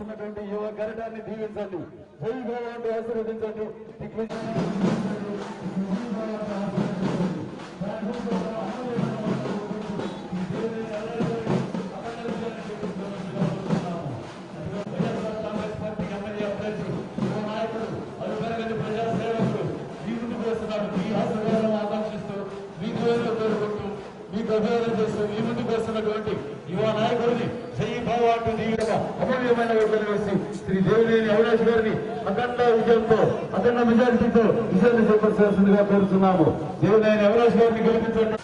ఉన్నటువంటి యువ గరటాన్ని దీవించండి. జై భగవాన్ ఆశీర్వదించండి. దిగ్విజయం మీకు అభివృద్ధి చేస్తూ మీ ముందుకు వస్తున్నటువంటి యువ నాయకుడిని జై భగవాన్ దీవిగా అమూల్యమైన ఓట్లను శ్రీ దేవినేని అవినాష్ గారిని అఖండ విజయంతో అఖండ మెజారిటీతో విజయాన్ని చేపట్టాల్సిందిగా కోరుతున్నాము. దేవినేని అవినాష్ గారిని గెలిపించండి.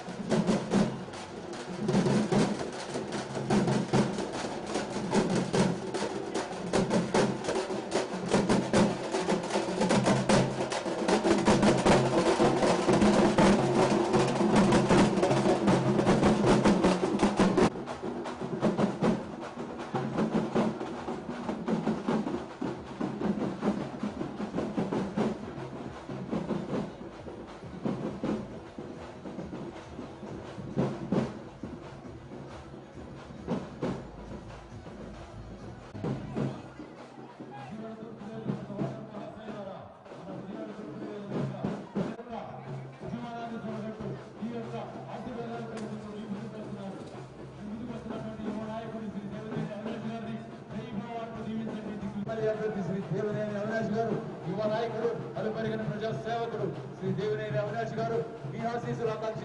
అభ్యర్థి శ్రీ దేవినేని అవినాష్ గారు యువ నాయకుడు అలుపెరిగిన ప్రజా సేవకుడు శ్రీ దేవినేని అవినాష్ గారు మీ ఆశీస్సులు ఆకాంక్ష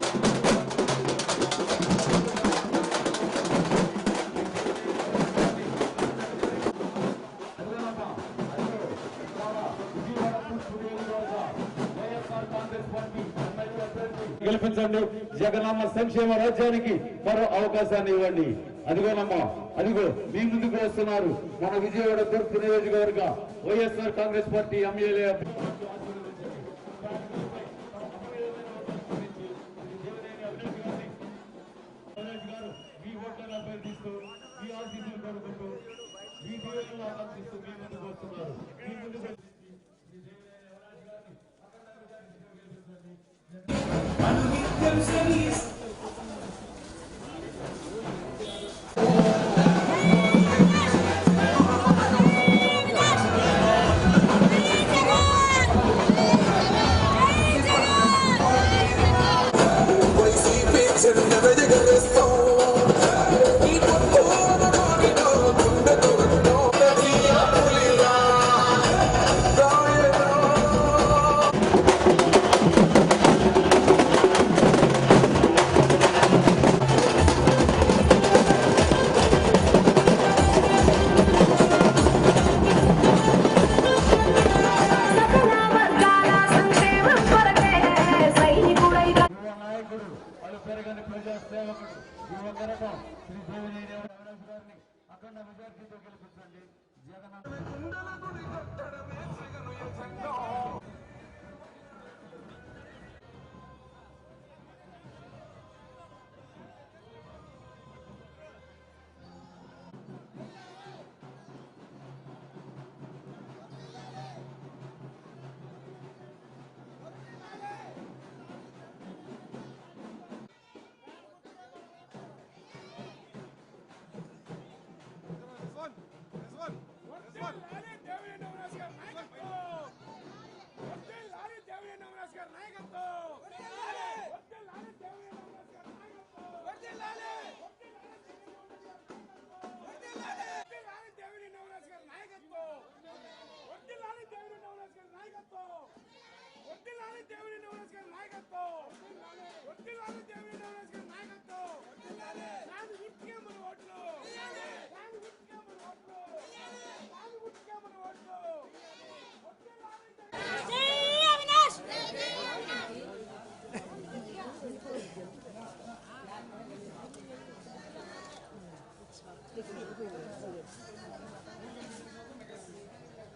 గెలిపించండి. జగనమ్మ సంక్షేమ రాజ్యానికి మరో అవకాశాన్ని ఇవ్వండి. అదిగోనమ్మా. అదిగో మీ ముందుకు వస్తున్నారు. మన విజయవాడ తూర్పు నియోజకవర్గ వైఎస్ఆర్ కాంగ్రెస్ పార్టీ ఎమ్మెల్యే. మీ వాళ్ళు పెరగని ప్రజా సేవకుడు యువ కరటం శ్రీ దేవినేని గారిని అఖండ మెజార్టీతో గెలిపించండి. జగన్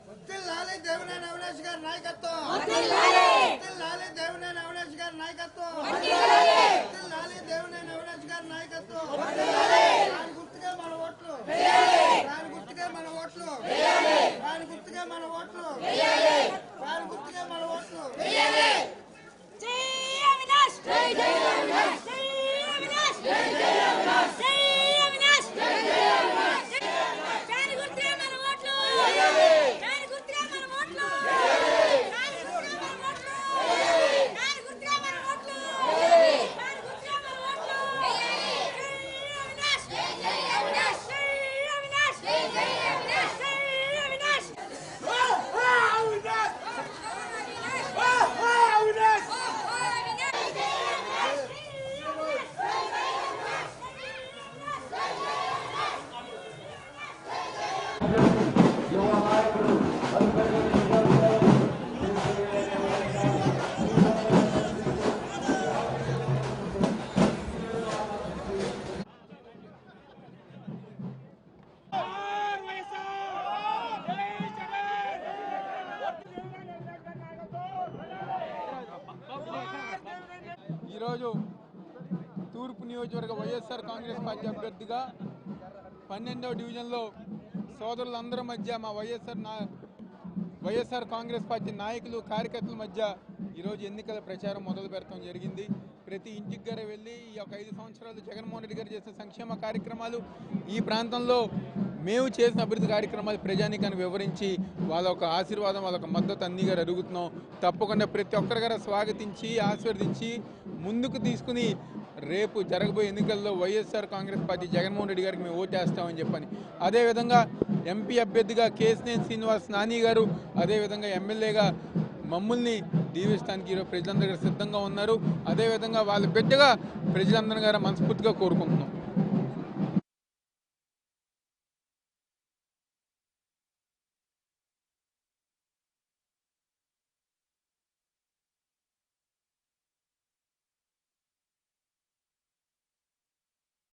వర్ధిల్లాలి దేవినేని అవినాష్ గారి నాయకత్వం వర్ధిల్లాలి దేవినేని అవినాష్ గారి నాయకత్వం ఈరోజు తూర్పు నియోజకవర్గ వైఎస్ఆర్ కాంగ్రెస్ పార్టీ అభ్యర్థిగా పన్నెండవ డివిజన్లో సోదరులందరి మధ్య మా వైఎస్ఆర్ నా వైఎస్ఆర్ కాంగ్రెస్ పార్టీ నాయకులు కార్యకర్తల మధ్య ఈరోజు ఎన్నికల ప్రచారం మొదలు పెడతాం జరిగింది. ప్రతి ఇంటికి దగ్గర వెళ్ళి ఈ యొక్క ఐదు సంవత్సరాలు జగన్మోహన్ రెడ్డి గారు చేసిన సంక్షేమ కార్యక్రమాలు ఈ ప్రాంతంలో మేము చేసిన అభివృద్ధి కార్యక్రమాలు ప్రజానికాన్ని వివరించి వాళ్ళ ఒక ఆశీర్వాదం వాళ్ళ ఒక మద్దతు అన్ని గారు అడుగుతున్నాం. తప్పకుండా ప్రతి ఒక్కరి గారు స్వాగతించి ఆశీర్వదించి ముందుకు తీసుకుని రేపు జరగబోయే ఎన్నికల్లో వైఎస్ఆర్ కాంగ్రెస్ పార్టీ జగన్మోహన్ రెడ్డి గారికి మేము ఓటేస్తామని చెప్పని. అదేవిధంగా ఎంపీ అభ్యర్థిగా కేసినేని శ్రీనివాస్ నాని గారు అదేవిధంగా ఎమ్మెల్యేగా మమ్మల్ని దీవిస్తానికి ఈరోజు ప్రజలందరూ గారు సిద్ధంగా ఉన్నారు. అదేవిధంగా వాళ్ళ బిడ్డగా ప్రజలందరూ గారు మనస్ఫూర్తిగా కోరుకుంటున్నాం.